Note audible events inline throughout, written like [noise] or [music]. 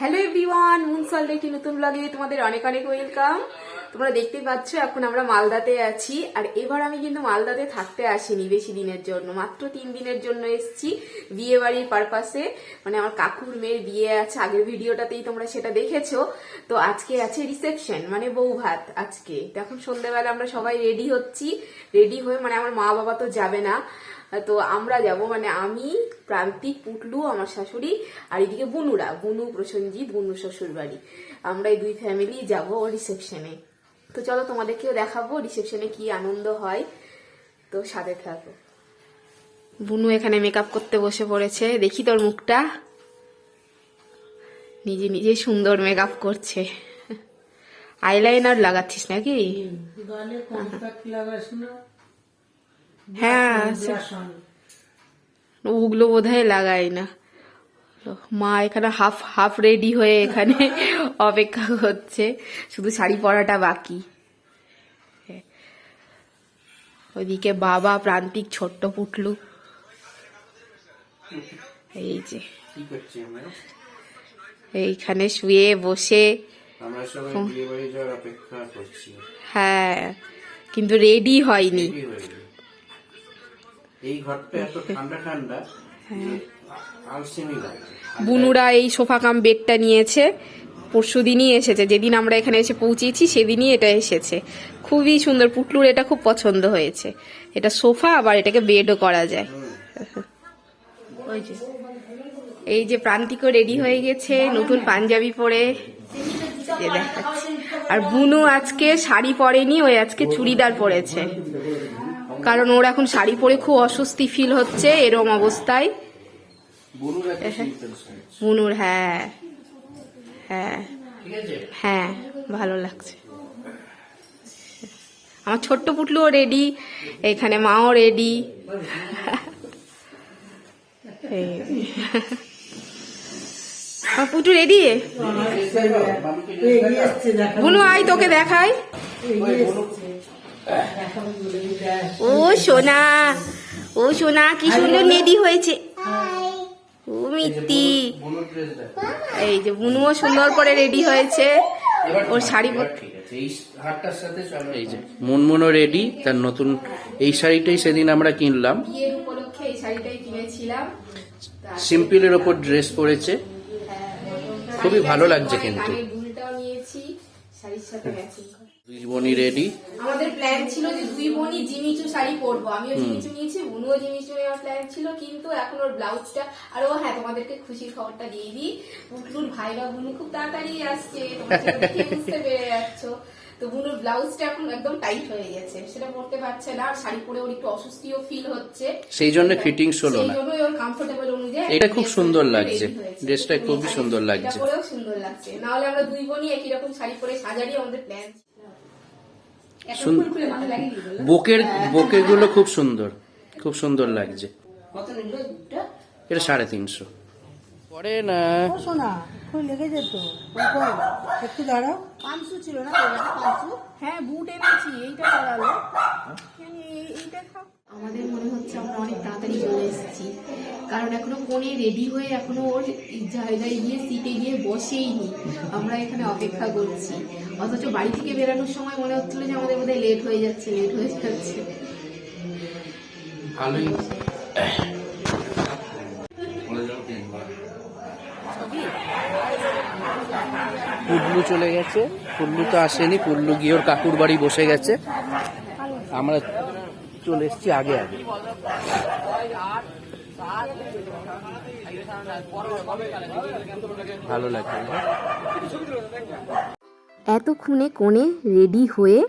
Hello everyone মুনসল একটি নতুন ব্লগে তোমাদের অনেক অনেক ওয়েলকাম তোমরা দেখতে পাচ্ছ, এখন আমরা মালদাতে আছি। আর এবার আমি কিন্তু মালদাতে থাকতে আসিনি বেশি দিনের জন্য, মাত্র তিন দিনের জন্য এসেছি বিয়ে বাড়ির পারপাসে মানে আমার কাকুর মেয়ের বিয়ে আছে, আগের ভিডিওটাতেই তোমরা সেটা দেখেছ। তো আজকে আছে রিসেপশন মানে বউ ভাত আজকে। তো এখন সন্ধ্যাবেলা আমরা সবাই রেডি হচ্ছি রেডি হয়ে মানে আমার মা বাবা তো যাবে না। তো আমরা যাব মানে আমি প্রান্তিক পুটলু আমার শাশুড়ি আর এদিকে বুনুরা। বুনু প্রসঞ্জিৎ বুনু শ্বশুর বাড়ি আমরা এই দুই ফ্যামিলি যাব রিসেপশনে তো চলো তোমাদেরকেও দেখাবো রিসেপশনে কি আনন্দ হয়। তো সাথে থাকো। বুনু এখানে মেকআপ করতে বসে পড়েছে। দেখি তোর মুখটা। নিজে নিজে সুন্দর মেকআপ করছে। আইলাইনার লাগাচ্ছিস নাকি? গালে লাগাস না। হ্যাঁ ওগুলো বোধহয় লাগাই না। মা এখানে হাফ হাফ রেডি হয়ে এখানে [laughs] অপেক্ষা করছে। শুধু শাড়ি পরাটা বাকি। ওইদিকে বাবা প্রান্তিক ছোট্ট পুটলু। এই যে। এইখানে শুয়ে বসে। আমরা সবাই বিয়ে বাড়ি যাওয়ার অপেক্ষা করছি। হ্যাঁ কিন্তু রেডি হয়নি। এই ঘরটা এত ঠান্ডা ঠান্ডা যে আলসেমি লাগে। বুনুরা এই সোফা কাম বেডটা নিয়েছে। পরশু দিনই এসেছে। যেদিন আমরা এখানে এসে পৌঁছেছি সেদিনই এটা এসেছে। খুবই সুন্দর। পুটলুর এটা খুব পছন্দ হয়েছে। এটা সোফা আবার এটাকে বেডও করা যায়। ওই যে। এই যে প্রান্তিকও রেডি হয়ে গেছে। নতুন পাঞ্জাবি পরে দেখাচ্ছে। আর বুনু আজকে শাড়ি পরেনি ওই আজকে চুড়িদার পরেছে। কারণ ওর এখন শাড়ি পরে খুব অস্বস্তি ফিল হচ্ছে এরম অবস্থায়। বুনুর বুনুর হ্যাঁ। হ্যাঁ। হ্যাঁ ভালো লাগছে। আমার ছোট্ট পুটলুও রেডি এখানে মাও রেডি পুটু রেডি বুনু আয় তোকে দেখাই। ও সোনা ও সোনা কি সুন্দর রেডি হয়েছে। ও মিত্তি। এই যে বুনুও সুন্দর করে রেডি হয়েছে। ওর শাড়ি এই যে মুনমুনও রেডি তার নতুন এই শাড়িটাই সেদিন আমরা কিনলাম। বিয়ের উপলক্ষে এই শাড়িটাই কিনেছিলাম। সিম্পলের ওপর ড্রেস পরেছে। খুবই ভালো লাগছে কিন্তু। শাড়ির সাথে [laughs] ম্যাচিং দুই রেডি আমাদের প্ল্যান ছিল যে দুই জিমিচু শাড়ি পরবো। আমিও জিমিচু নিয়েছি বুনুও জিমিচু নেওয়ার প্ল্যান ছিল কিন্তু এখন ওর ব্লাউজটা আর ও হ্যাঁ তোমাদেরকে খুশির খবরটা দিয়ে দিই। পুটলুর ভাই বা বুনু খুব তাড়াতাড়ি আসছে তোমরা বুঝতে পেরে যাচ্ছ। তো বুনুর ব্লাউজটা এখন একদম টাইট হয়ে গেছে সেটা পরতে পারছে না আর শাড়ি পরে ওর একটু অস্বস্তিও ফিল হচ্ছে। সেই জন্য ফিটিংস হলো সেই না ওর কমফোর্টেবল অনুযায়ী এটা খুব সুন্দর লাগছে। ড্রেসটা খুবই সুন্দর লাগছে। এটা পরেও সুন্দর লাগছে। নাহলে আমরা দুই বোনই একই রকম শাড়ি পরে সাজারই আমাদের প্ল্যান বুকের বুকে গুলো খুব সুন্দর। খুব সুন্দর লাগছে। এটা সাড়ে তিনশো। পরে না। খুব লেগে যেত। একটু দাঁড়াও। পাঁচশো ছিল না পাঁচশো হ্যাঁ বুট এনেছি এইটা করালো এইটা আমাদের মনে হচ্ছে আমরা অনেক তাড়াতাড়ি চলে এসেছি। কারণ এখনও কোণে রেডি হয়ে এখনও ওর জায়গায় গিয়ে সিটে গিয়ে বসেইনি। আমরা এখানে অপেক্ষা করছি। অথচ বাড়ি থেকে বেরানোর সময় মনে হচ্ছিল যে আমাদের বোধহয় লেট হয়ে যাচ্ছে লেট হয়ে যাচ্ছে। ভালোই পুল্লু চলে গেছে। পুল্লু তো আসেনি পুল্লু গিয়ে ওর কাকুর বাড়ি বসে গেছে। আমরা চলে এসেছি আগে আগে। ভালো লাগছে। এতক্ষণে কোণে রেডি হয়ে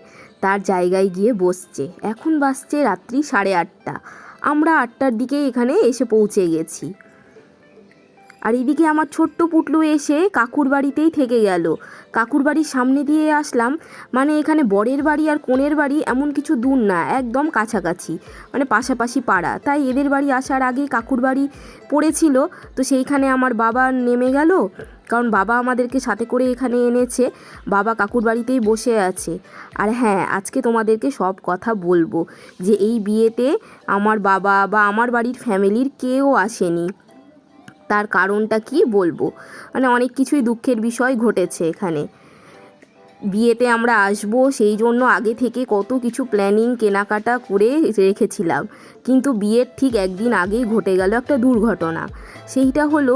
তার জায়গায় গিয়ে বসছে। এখন বাসছে রাত্রি সাড়ে আটটা। আমরা আটটার দিকে এখানে এসে পৌঁছে গেছি। আর এদিকে আমার ছোট্ট পুটলু এসে কাকুর বাড়িতেই থেকে গেল। কাকুর বাড়ির সামনে দিয়ে আসলাম। মানে এখানে বরের বাড়ি আর কোণের বাড়ি এমন কিছু দূর না, একদম কাছাকাছি মানে পাশাপাশি পাড়া। তাই এদের বাড়ি আসার আগে কাকুর বাড়ি পড়েছিল। তো সেইখানে আমার বাবা নেমে গেল। কারণ বাবা আমাদেরকে সাথে করে এখানে এনেছে। বাবা কাকুর বাড়িতেই বসে আছে। আর হ্যাঁ আজকে তোমাদেরকে সব কথা বলব যে এই বিয়েতে আমার বাবা বা আমার বাড়ির ফ্যামিলির কেউ আসেনি। তার কারণটা কি বলব? মানে অনেক কিছুই দুঃখের বিষয় ঘটেছে এখানে। বিয়েতে আমরা আসব, সেই জন্য আগে থেকে কত কিছু প্ল্যানিং কেনাকাটা করে রেখেছিলাম। কিন্তু বিয়ের ঠিক একদিন আগেই ঘটে গেল একটা দুর্ঘটনা। সেইটা হলো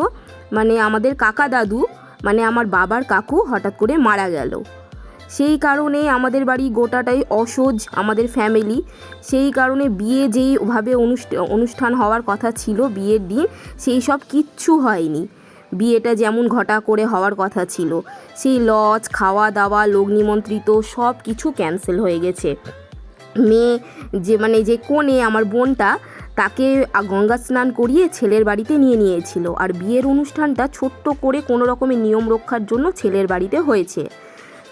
মানে আমাদের কাকা দাদু মানে আমার বাবার কাকু হঠাৎ করে মারা গেল। সেই কারণে আমাদের বাড়ি গোটাটাই অসহ্য আমাদের ফ্যামিলি সেই কারণে বিয়ে যেইভাবে অনুষ্ঠা, অনুষ্ঠান হওয়ার কথা ছিল বিয়ের দিন, সেই সব কিচ্ছু হয়নি। বিয়েটা যেমন ঘটা করে হওয়ার কথা ছিল। সেই লজ খাওয়া দাওয়া লোক নিমন্ত্রিত সব কিছু ক্যান্সেল হয়ে গেছে। মেয়ে যে মানে যে কোণে আমার বোনটা, তাকে গঙ্গা স্নান করিয়ে ছেলের বাড়িতে নিয়ে নিয়েছিল। আর বিয়ের অনুষ্ঠানটা ছোট্ট করে কোনো রকমের নিয়ম রক্ষার জন্য ছেলের বাড়িতে হয়েছে।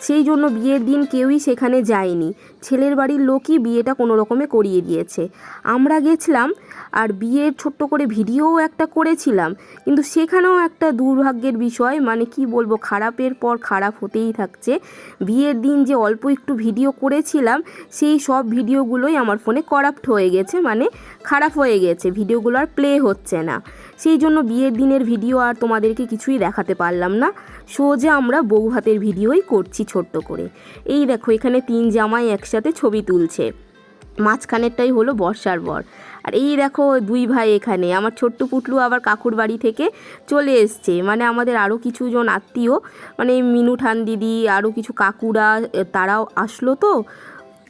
সেই জন্য বিয়ের দিন কেউই সেখানে যায়নি। ছেলের বাড়ির লোকই বিয়েটা কোনো রকমে করিয়ে দিয়েছে। আমরা গেছিলাম আর বিয়ের ছোট্ট করে ভিডিওও একটা করেছিলাম। কিন্তু সেখানেও একটা দুর্ভাগ্যের বিষয় মানে কি বলব, খারাপের পর খারাপ হতেই থাকছে। বিয়ের দিন যে অল্প একটু ভিডিও করেছিলাম, সেই সব ভিডিওগুলোই আমার ফোনে করাপ্ট হয়ে গেছে মানে খারাপ হয়ে গেছে, ভিডিওগুলো আর প্লে হচ্ছে না। সেই জন্য বিয়ের দিনের ভিডিও আর তোমাদেরকে কিছুই দেখাতে পারলাম না। সোজা আমরা বউ হাতের ভিডিওই করছি ছোট্ট করে। এই দেখো, এখানে তিন জামাই একসাথে ছবি তুলছে। মাঝখানেরটাই হলো বর্ষার বর। আর এই দেখো দুই ভাই এখানে। আমার ছোট্ট পুটলু আবার কাকুর বাড়ি থেকে চলে এসছে। মানে আমাদের আরও কিছুজন আত্মীয় মানে মিনু ঠান দিদি আরও কিছু কাকুরা তারাও আসলো তো।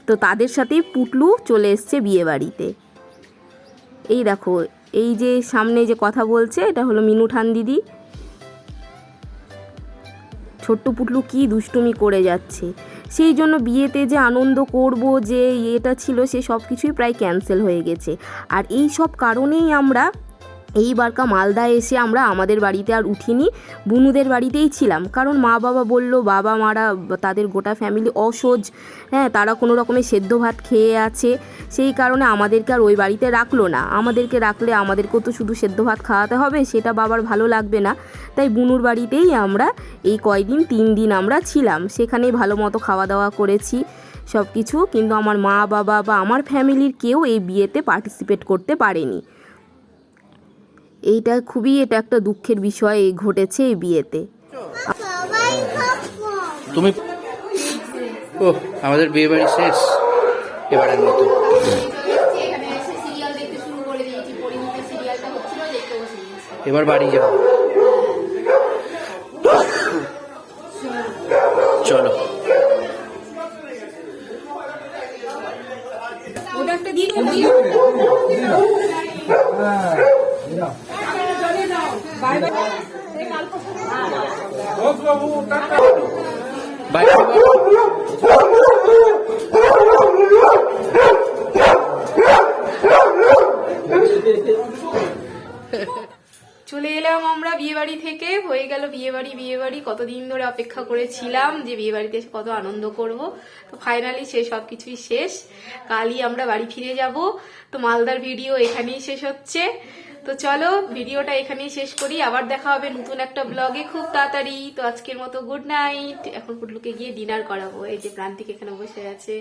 তো তাদের সাথেই পুটলু চলে এসছে বিয়ে বাড়িতে। এই দেখো, এই যে সামনে যে কথা বলছে, এটা হলো মিনু ঠান দিদি ছোট্ট পুটলু কি দুষ্টুমি করে যাচ্ছে। সেই জন্য বিয়েতে যে আনন্দ করব, যে এটা ছিল, সে সব কিছুই প্রায় ক্যান্সেল হয়ে গেছে। আর এই সব কারণেই আমরা এইবারকা মালদা এসে আমরা আমাদের বাড়িতে আর উঠিনি, বুনুদের বাড়িতেই ছিলাম। কারণ মা বাবা বলল, বাবা মারা তাদের গোটা ফ্যামিলি অসহ্য হ্যাঁ তারা কোনো রকমের সেদ্ধ ভাত খেয়ে আছে। সেই কারণে আমাদেরকে আর ওই বাড়িতে রাখল না। আমাদেরকে রাখলে আমাদেরকেও তো শুধু সেদ্ধ ভাত খাওয়াতে হবে, সেটা বাবার ভালো লাগবে না। তাই বুনুর বাড়িতেই আমরা এই কয়দিন, তিন দিন আমরা ছিলাম। সেখানেই ভালো মতো খাওয়া দাওয়া করেছি সব কিছু কিন্তু আমার মা বাবা বা আমার ফ্যামিলির কেউ এই বিয়েতে পার্টিসিপেট করতে পারেনি। এইটা খুবই এটা একটা দুঃখের বিষয় এই ঘটেছে এই বিয়েতে। তুমি ও আমাদের বিয়ে বাড়ি শেষ। এবারের মতো। এবার বাড়ি যাও। চলো। ওটা একটা দিয়ে চলে এলাম আমরা বিয়ে বাড়ি থেকে। হয়ে গেল বিয়ে বাড়ি বিয়ে বাড়ি কতদিন ধরে অপেক্ষা করেছিলাম যে বিয়ে বাড়িতে এসে কত আনন্দ করব। তো ফাইনালি সে সব কিছুই শেষ। কালই আমরা বাড়ি ফিরে যাব। তো মালদার ভিডিও এখানেই শেষ হচ্ছে। তো চলো, ভিডিওটা এখানেই শেষ করি। আবার দেখা হবে নতুন একটা ব্লগে খুব তাড়াতাড়ি। তো আজকের মতো গুড নাইট এখন পুটলুকে গিয়ে ডিনার করাবো। এই যে প্রান্তিক এখানে বসে আছে।